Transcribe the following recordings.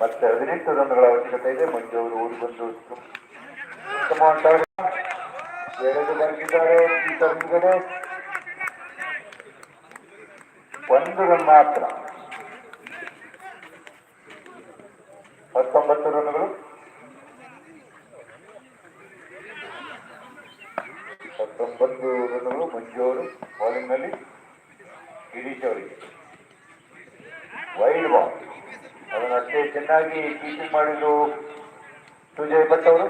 ಮತ್ತೆ ಹದಿನೆಂಟು ರನ್ಗಳ ಅವಶ್ಯಕತೆ ಇದೆ. ಮಂಜು ಅವರು ಓಡಿ ಬಂದು ಎಳೆದು ಹಿಂಗಡೆ ಒಂದು ರನ್ ಮಾತ್ರ. ಹತ್ತೊಂಬತ್ತು ರನ್ಗಳು ಹತ್ತೊಂಬತ್ತು ರನ್ಗಳು ಮಂಜು ಅವರು ಬೌಲಿಂಗ್ನಲ್ಲಿ ಗಿರೀಶ್ ಅವರಿಗೆ. ವೈಲ್ಡ್ ಬಾಲ್ ಅದನ್ನು ಅಷ್ಟೇ ಚೆನ್ನಾಗಿ ಟೀಚಿಂಗ್ ಮಾಡಿದ್ರು ಸುಜಯ್ ಭಟ್ ಅವರು.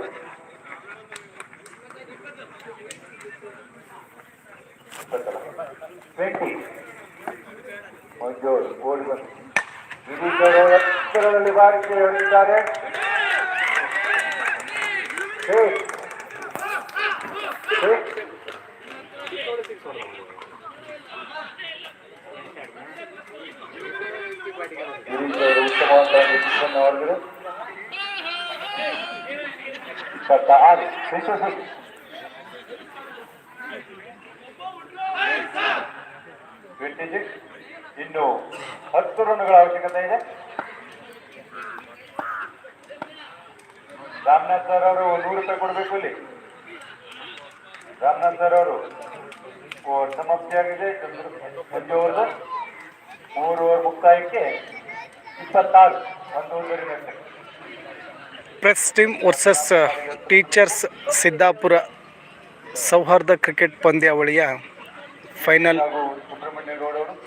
ಟ್ವೆಂಟಿ ಮಂಜು ಅವರು ಓಡಿ ಬಂದು ಗಿರೀಶ್ ಅವರು ಎತ್ತರದಲ್ಲಿ ಬಾರಿಸಿ ಹೊಡೆದಿದ್ದಾರೆ ಹೇ. ಇನ್ನು ಹತ್ತು ರನ್ಗಳ ಅವಶ್ಯಕತೆ ಇದೆ. ರಾಮನಾಥ್ ಸರ್ ಅವರು ನೂರು ರೂಪಾಯಿ ಕೊಡಬೇಕು ಇಲ್ಲಿ. ರಾಮನಾಥ್ ಸರ್ ಅವರು ಸಮಾಪ್ತಿಯಾಗಿದೆ. ಅವ್ರದ್ದು ಮೂರು ಓವರ್ ಮುಕ್ತಾಯಕ್ಕೆ ಇಪ್ಪತ್ತಾರು press team versus teachers Siddapura ಸೌಹಾರ್ದ ಕ್ರಿಕೆಟ್ ಪಂದ್ಯಾವಳಿಯ ಫೈನಲ್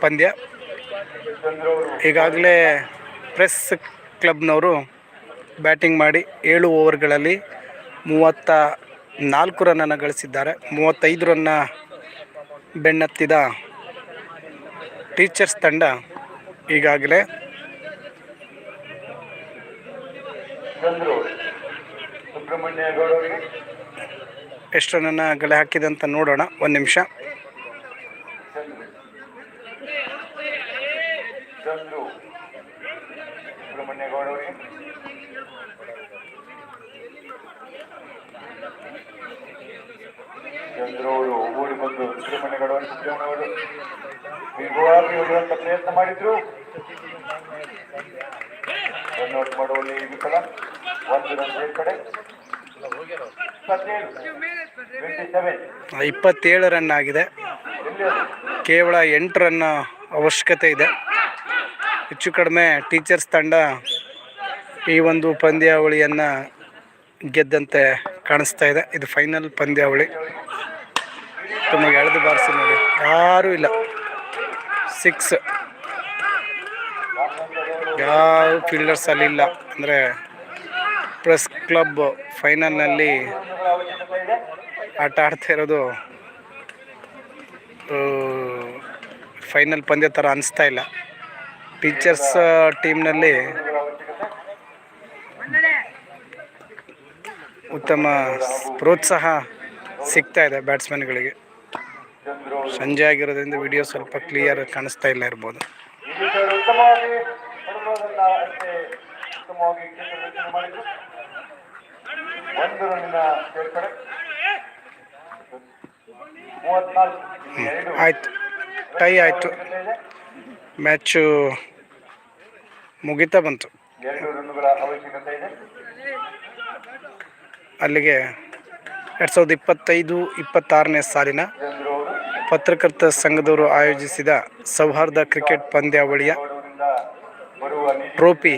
ಪಂದ್ಯ. ಈಗಾಗಲೇ ಪ್ರೆಸ್ ಕ್ಲಬ್ನವರು ಬ್ಯಾಟಿಂಗ್ ಮಾಡಿ ಏಳು ಓವರ್ಗಳಲ್ಲಿ ಮೂವತ್ತ ನಾಲ್ಕು ರನ್ನನ್ನು ಗಳಿಸಿದ್ದಾರೆ. ಮೂವತ್ತೈದು ರನ್ನ ಬೆನ್ನತ್ತಿದ ಟೀಚರ್ಸ್ ತಂಡ ಈಗಾಗಲೇ ಚಂದ್ರು ಸುಬ್ರಹ್ಮಣ್ಯ ಗೌಡವರಿಗೆ ಎಷ್ಟು ನನ್ನ ಗಳೆ ಹಾಕಿದೆ ಅಂತ ನೋಡೋಣ ಒಂದು ನಿಮಿಷ. ಚಂದ್ರು ಸುಬ್ರಹ್ಮಣ್ಯ ಗೌಡವರಿಗೆ ಚಂದ್ರು ಅವರು ಓಡಿ ಬಂದು ಸುಬ್ರಹ್ಮಣ್ಯ ಗೌಡ ಅವರು ಸುಬ್ರಹ್ಮಣ್ಯ ಅವರು ಪ್ರಯತ್ನ ಮಾಡಿದ್ರು. ರನ್ಔಟ್ ಮಾಡುವಲ್ಲಿ ವಿಫಲ ಒಂದು ರನ್ ಕಡೆ. ಇಪ್ಪತ್ತೇಳು. ರನ್ ಆಗಿದೆ. ಕೇವಲ ಎಂಟು ರನ್ ಅವಶ್ಯಕತೆ ಇದೆ. ಹೆಚ್ಚು ಕಡಿಮೆ ಟೀಚರ್ಸ್ ತಂಡ ಈ ಒಂದು ಪಂದ್ಯಾವಳಿಯನ್ನು ಗೆದ್ದಂತೆ ಕಾಣಿಸ್ತಾ ಇದೆ. ಇದು ಫೈನಲ್ ಪಂದ್ಯಾವಳಿ. ತುಂಬ ಎಳೆದು ಬಾರಿಸಿ ನೋಡಿ. ಯಾರೂ ಇಲ್ಲ. ಸಿಕ್ಸ್. ಯಾವ ಫೀಲ್ಡರ್ಸ್ ಅಲ್ಲಿಲ್ಲ ಅಂದರೆ ಪ್ರೆಸ್ ಕ್ಲಬ್ ಫೈನಲ್ನಲ್ಲಿ ಆಟ ಆಡ್ತಾ ಇರೋದು ಫೈನಲ್ ಪಂದ್ಯ ಥರ ಅನಿಸ್ತಾ ಇಲ್ಲ. ಟೀಚರ್ಸ್ ಟೀಮ್ನಲ್ಲಿ ಉತ್ತಮ ಪ್ರೋತ್ಸಾಹ ಸಿಗ್ತಾ ಇದೆ ಬ್ಯಾಟ್ಸ್ಮನ್ಗಳಿಗೆ ಸಂಜೆ ಆಗಿರೋದ್ರಿಂದ ವಿಡಿಯೋ ಸ್ವಲ್ಪ ಕ್ಲಿಯರ್ ಕಾಣಿಸ್ತಾ ಇಲ್ಲ ಇರ್ಬೋದು. ಉತ್ತಮವಾಗಿ ಅಷ್ಟೇ ಉತ್ತಮವಾಗಿ ಕ್ಷೇತ್ರ ರಚನೆ ಮಾಡಿದ್ರು. ಒಂದು ರನ್ನಿನ ಸೇರ್ಪಡೆ. ಮೂವತ್ನಾಲ್ಕು ಇನ್ನು ಟೈ ಆಯಿತು. ಮ್ಯಾಚು ಮುಗಿತಾ ಬಂತು. ಎರಡು ರನ್ನುಗಳ ಅವಶ್ಯಕತೆ ಇದೆ. ಅಲ್ಲಿಗೆ ಎರಡು ಸಾವಿರದ ಇಪ್ಪತ್ತೈದು ಇಪ್ಪತ್ತಾರನೇ ಸಾಲಿನ ಪತ್ರಕರ್ತ ಸಂಘದವರು ಆಯೋಜಿಸಿದ ಸೌಹಾರ್ದ ಕ್ರಿಕೆಟ್ ಪಂದ್ಯಾವಳಿಯ ಟ್ರೋಫಿ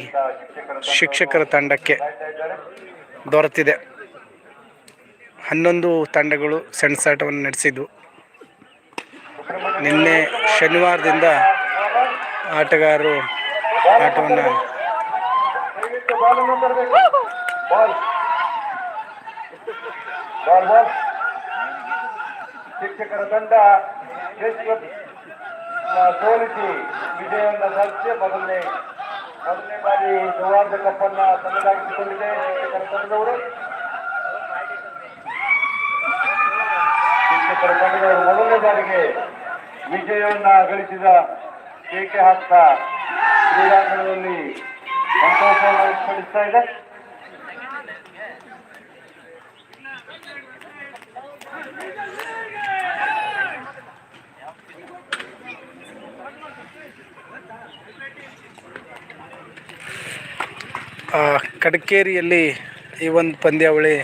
ಶಿಕ್ಷಕರ ತಂಡಕ್ಕೆ ದೊರೆತಿದೆ. ಹನ್ನೊಂದು ತಂಡಗಳು ಸೆಣಸಾಟವನ್ನು ನಡೆಸಿದ್ವು. ನಿನ್ನೆ ಶನಿವಾರದಿಂದ ಆಟಗಾರರು ಆಟವನ್ನು ಬಾಲ್ ಬಾಲ್ ಶಿಕ್ಷಕರ ತಂಡ ಸೋಲಿಸಿ ವಿಜಯವನ್ನು ಸಾಧಿಸಿ ಮೊದಲನೇ ಮೊದಲನೇ ಬಾರಿ ಸೌಹಾರ್ದ ಕಪ್ಪನ್ನ ತನ್ನದಾಗಿಸಿಕೊಂಡಿದೆ ಶಿಕ್ಷಕರ ತಂಡದವರು. ಶಿಕ್ಷಕರ ತಂಡದವರು ಮೊದಲನೇ ಬಾರಿಗೆ ವಿಜಯವನ್ನ ಗಳಿಸಿದ ಕೆಕೆ ಹಾಕ್ತಾ ಕ್ರೀಡಾಂಗಣದಲ್ಲಿ ಸಂತೋಷವನ್ನು ವ್ಯಕ್ತಪಡಿಸ್ತಾ ಇದೆ. ಕಡಕೇರಿಯಲ್ಲಿ ಈ ಒಂದು ಪಂದ್ಯಾವಳಿ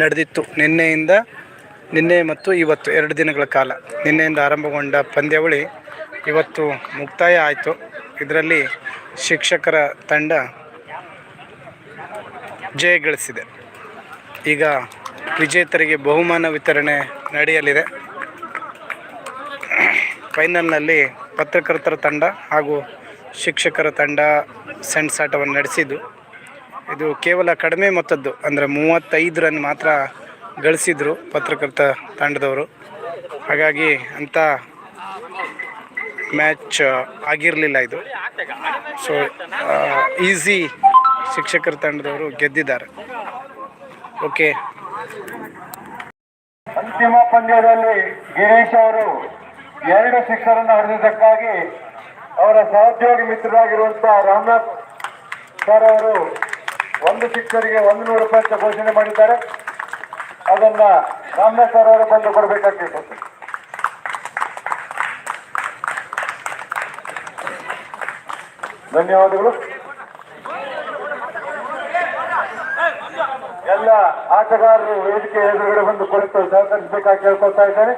ನಡೆದಿತ್ತು. ನಿನ್ನೆಯಿಂದ ನಿನ್ನೆ ಮತ್ತು ಇವತ್ತು ಎರಡು ದಿನಗಳ ಕಾಲ ನಿನ್ನೆಯಿಂದ ಆರಂಭಗೊಂಡ ಪಂದ್ಯಾವಳಿ ಇವತ್ತು ಮುಕ್ತಾಯ ಆಯಿತು. ಇದರಲ್ಲಿ ಶಿಕ್ಷಕರ ತಂಡ ಜಯ ಗಳಿಸಿದೆ. ಈಗ ವಿಜೇತರಿಗೆ ಬಹುಮಾನ ವಿತರಣೆ ನಡೆಯಲಿದೆ. ಫೈನಲ್ನಲ್ಲಿ ಪತ್ರಕರ್ತರ ತಂಡ ಹಾಗೂ ಶಿಕ್ಷಕರ ತಂಡ ಸೆಣಸಾಟವನ್ನು ನಡೆಸಿದ್ದು. ಇದು ಕೇವಲ ಕಡಿಮೆ ಮೊತ್ತದ್ದು. ಅಂದರೆ ಮೂವತ್ತೈದು ರನ್ ಮಾತ್ರ ಗಳಿಸಿದರು ಪತ್ರಕರ್ತ ತಂಡದವರು. ಹಾಗಾಗಿ ಅಂತ ಮ್ಯಾಚ್ ಆಗಿರಲಿಲ್ಲ ಇದು. ಸೊ ಈಸಿ ಶಿಕ್ಷಕರ ತಂಡದವರು ಗೆದ್ದಿದ್ದಾರೆ. ಓಕೆ. ಅಂತಿಮ ಪಂದ್ಯದಲ್ಲಿ ಗಿರೀಶ್ ಅವರು ಎರಡು ಶಿಕ್ಷರನ್ನು ಹೊಡೆದಿದ್ದಕ್ಕಾಗಿ ಅವರ ಸಹೋದ್ಯೋಗಿ ಮಿತ್ರರಾಗಿರುವಂತಹ ರಾಮನಾಥ್ ಸರ್ ಅವರು ಒಂದು ಶಿಕ್ಷಕರಿಗೆ ಒಂದು ನೂರು ರೂಪಾಯಿ ಅಂತ ಘೋಷಣೆ ಮಾಡಿದ್ದಾರೆ. ಅದನ್ನ ರಾಮನಾಥ್ ಸರ್ ಅವರು ಬಂದು ಕೊಡಬೇಕಾಗ್ತಿತ್ತು ಧನ್ಯವಾದಗಳು. ಎಲ್ಲ ಆಟಗಾರರು ವೇದಿಕೆ ಎದುರುಗಡೆ ಬಂದು ಕುಳಿತು ಸಹಕರಿಸಬೇಕಾಗಿ ಕೇಳ್ಕೊಳ್ತಾ ಇದ್ದೇನೆ.